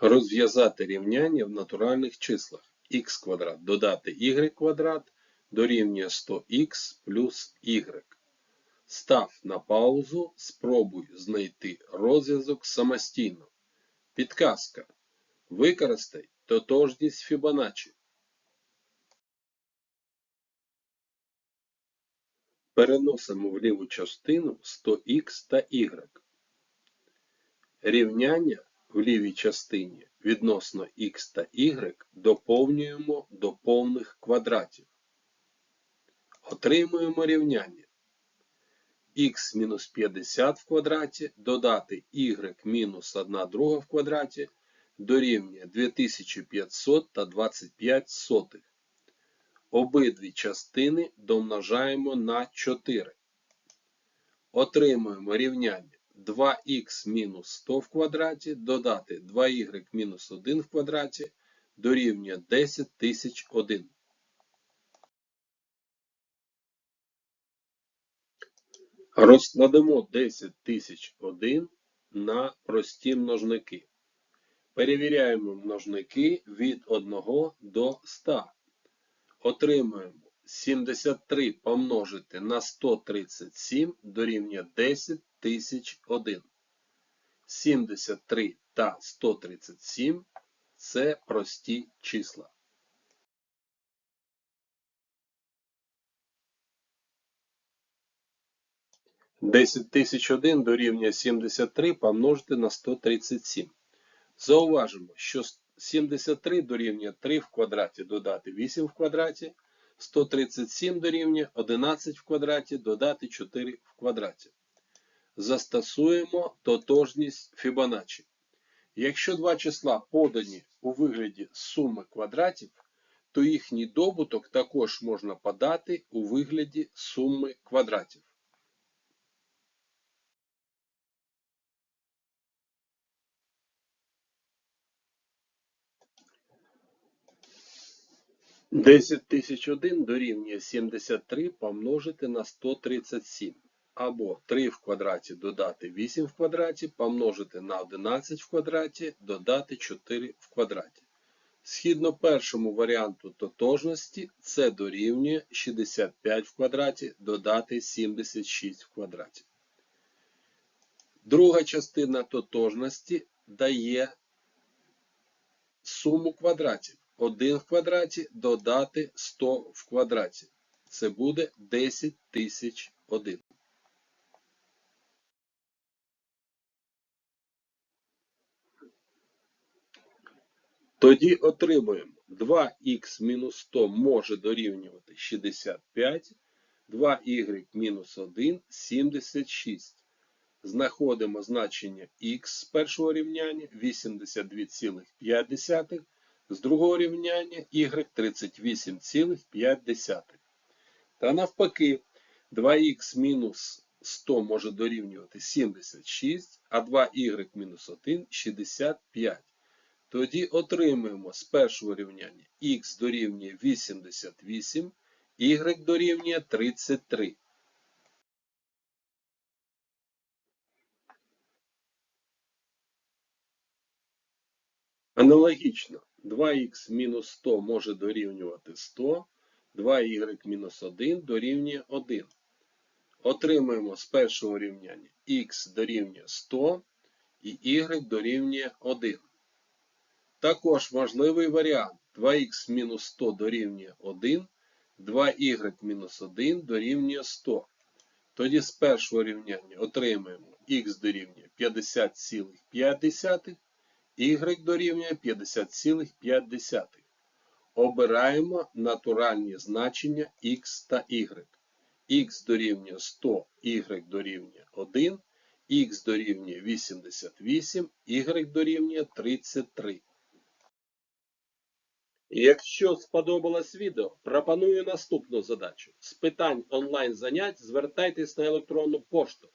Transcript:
Розв'язати рівняння в натуральних числах х квадрат додати y квадрат дорівнює 100х плюс y. Став на паузу, спробуй знайти розв'язок самостійно. Підказка. Використай тотожність Фібоначчі. Переносимо в ліву частину 100х та y. Рівняння в лівій частині відносно х та y доповнюємо до повних квадратів. Отримуємо рівняння х мінус 50 в квадраті додати y мінус 1 друга в квадраті дорівнює 2500 та 25 сотих. Обидві частини домножаємо на 4. Отримуємо рівняння 2х мінус 100 в квадраті додати 2y мінус 1 в квадраті дорівнює 10 тисяч 1. Розкладемо 10 тисяч 1 на прості множники. Перевіряємо множники від 1 до 100. Отримуємо 73 помножити на 137 дорівнює 10 тисяч 1. 73 та 137 це прості числа. Десять тисяч один дорівнює 73 помножити на 137. Зауважимо, що 73 дорівнює 3 в квадраті додати 8 в квадраті, 137 дорівнює 11 в квадраті додати 4 в квадраті. Застосуємо тотожність Фібоначчі. Якщо два числа подані у вигляді суми квадратів, то їхній добуток також можна подати у вигляді суми квадратів. Десять тисяч один дорівнює 73 помножити на 137. Або 3 в квадраті додати 8 в квадраті, помножити на 11 в квадраті, додати 4 в квадраті. Східно першому варіанту тотожності це дорівнює 65 в квадраті додати 76 в квадраті. Друга частина тотожності дає суму квадратів. 1 в квадраті додати 100 в квадраті. Це буде 10 тисяч 1. Тоді отримуємо 2х мінус 100 може дорівнювати 65, 2y мінус 1 76. Знаходимо значення х з першого рівняння 82,5, з другого рівняння y 38,5. Та навпаки, 2х мінус 100 може дорівнювати 76, а 2y мінус 1 65. Тоді отримуємо з першого рівняння х дорівнює 88, y дорівнює 33. Аналогічно 2х мінус 100 може дорівнювати 100, 2y мінус 1 дорівнює 1. Отримуємо з першого рівняння х дорівнює 100 і y дорівнює 1. Також важливий варіант 2х мінус 100 дорівнює 1, 2y мінус 1 дорівнює 100. Тоді з першого рівняння отримаємо х дорівнює 50,5, y дорівнює 50,5. Обираємо натуральні значення х та y. х дорівнює 100, y дорівнює 1, х дорівнює 88, y дорівнює 33. Якщо сподобалось відео, пропоную наступну задачу. З питань онлайн занять звертайтесь на електронну пошту